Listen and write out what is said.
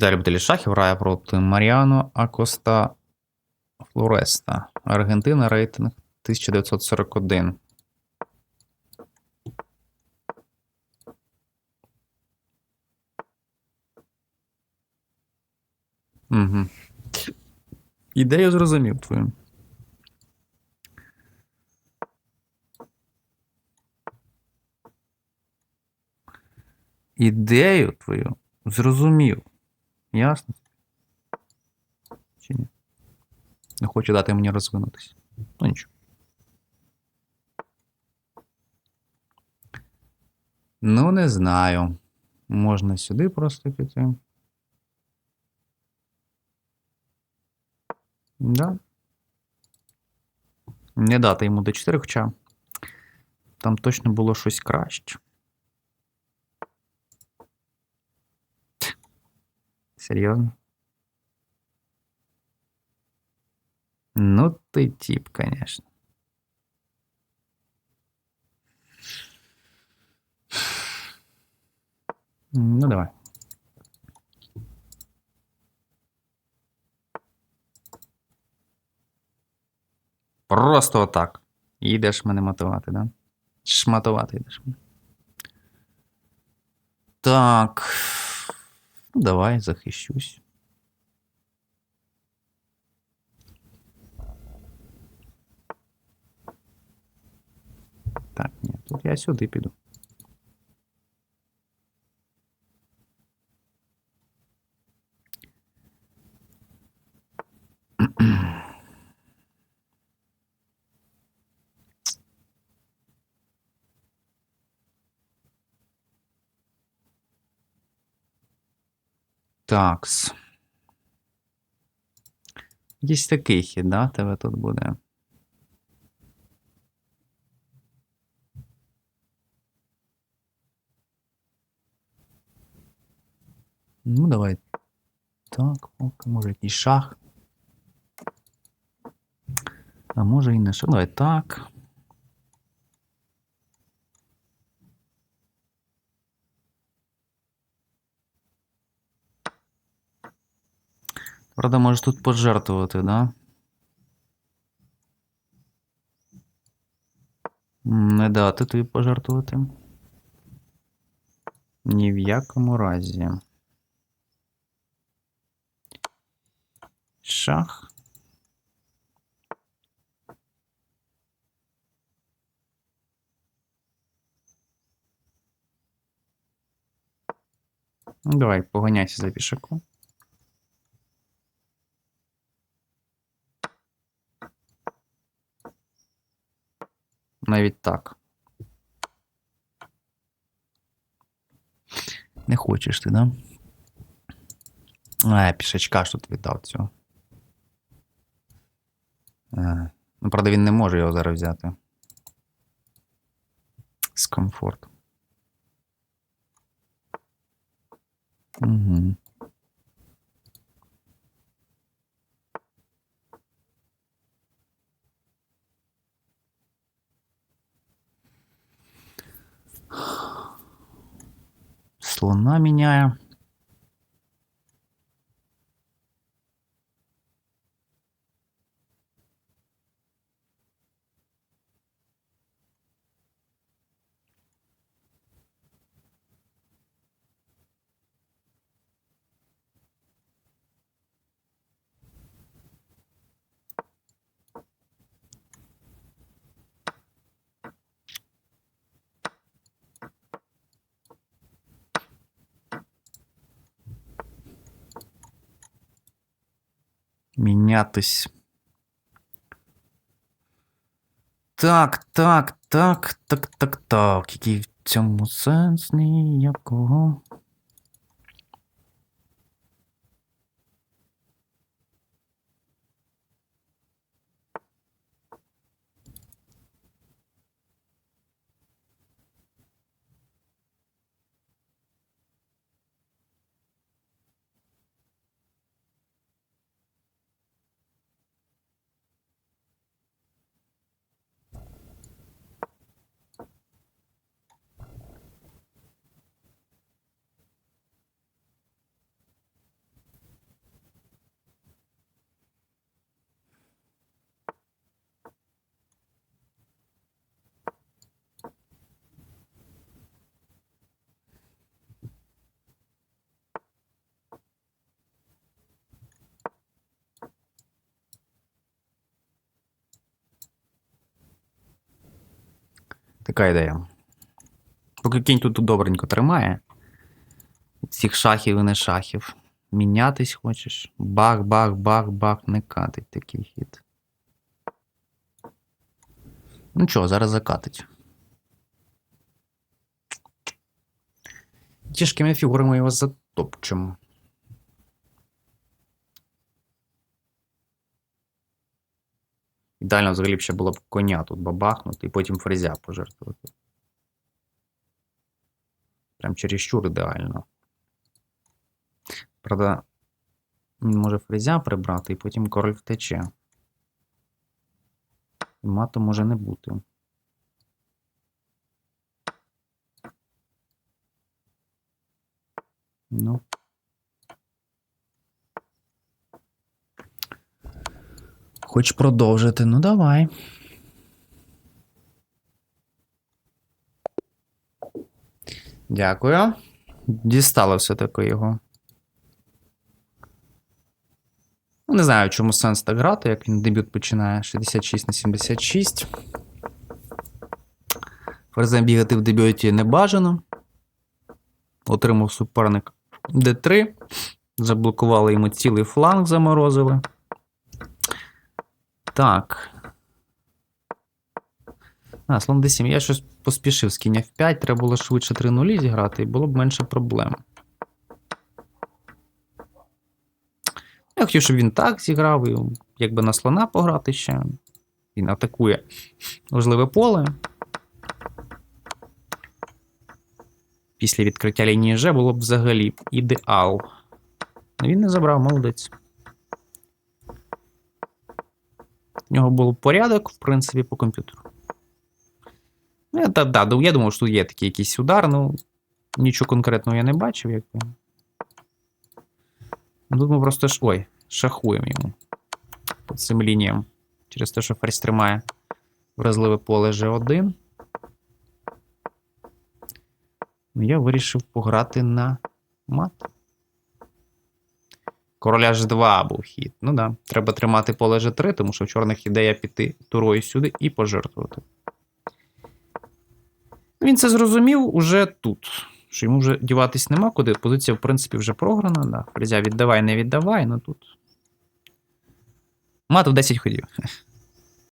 Віталій любителі шахів грає проти Маріано Акоста Флореста. Аргентина рейтинг 1941. Угу. Ідею зрозумів твою. Ідею твою зрозумів. Ясно? Чи ні? Не хоче дати мені розвинутися. Ну нічого. Ну, не знаю. Можна сюди просто піти. Да. Не дати йому до 4, хоча там точно було щось краще. Серйозно? Ну, ти тип, конечно. Ну, давай. Просто отак. Їдеш мене матувати, да? Шматувати йдеш мене. Так. Ну, давай, захищусь. Так, ні, тут я сюди піду. Такс. Якийсь такий хід, да, тебе тут буде. Ну, давай. Так, може якийсь шах. А може і не шах. Давай так. Правда, можеш тут пожертвувати, да? Не дати тобі пожертвувати. Ні в якому разі. Шах. Давай, поганяйся за пішаком. Навіть так. Не хочеш ти, да? А, пішачка ж тут віддав цього. Е, Ну, правда, він не може його зараз взяти. З комфорту. Угу. Слона міняє. Мінятись. Так, так, так, так, так, так. Який в цьому сенс ніякого. Така ідея. Поки кінь тут добренько тримає. Цих шахів і не шахів. Мінятись хочеш. Бах, бах, бах, бах, не катить такий хід. Ну чого, зараз закатить. Тяжкими фігурами його затопчемо. Ідеально взагалі ще було б коня тут бабахнути і потім фрезя пожертвувати. Прям чересчур ідеально. Правда, він може фрезя прибрати і потім король втече. І мату може не бути. Ну. Хоч продовжити, ну давай. Дякую. Дістало все-таки його. Ну, не знаю, чому сенс так грати, як він дебют починає 66 на 76. Ферзем бігати в дебюті не бажано. Отримав суперник d3. Заблокували йому цілий фланг, заморозили. Так. А, слон d7. Я щось поспішив з кіння в 5. Треба було швидше 3 нулі зіграти, і було б менше проблем. Я хотів, щоб він так зіграв, і якби на слона пограти ще. Він атакує важливе поле. Після відкриття лінії Ж було б взагалі ідеал. Він не забрав, молодець. У нього був порядок, в принципі, по комп'ютеру. Ну, я, да, я думав, що тут є такий якийсь удар, ну нічого конкретного я не бачив, якби. Ну, Тут ми просто ж. Ой, шахуємо йому цим лініям. Через те, що ферзь тримає вразливе поле G1. Ну, я вирішив пограти на мат. Короля ж 2 був хід. Ну да. Треба тримати поле G3, тому що в чорних ідея піти турою сюди і пожертвувати. Він це зрозумів уже тут. Що йому вже діватись нема куди. Позиція, в принципі, вже програна. Да. Фрезя віддавай, не віддавай, ну тут. Мат в 10 ходів.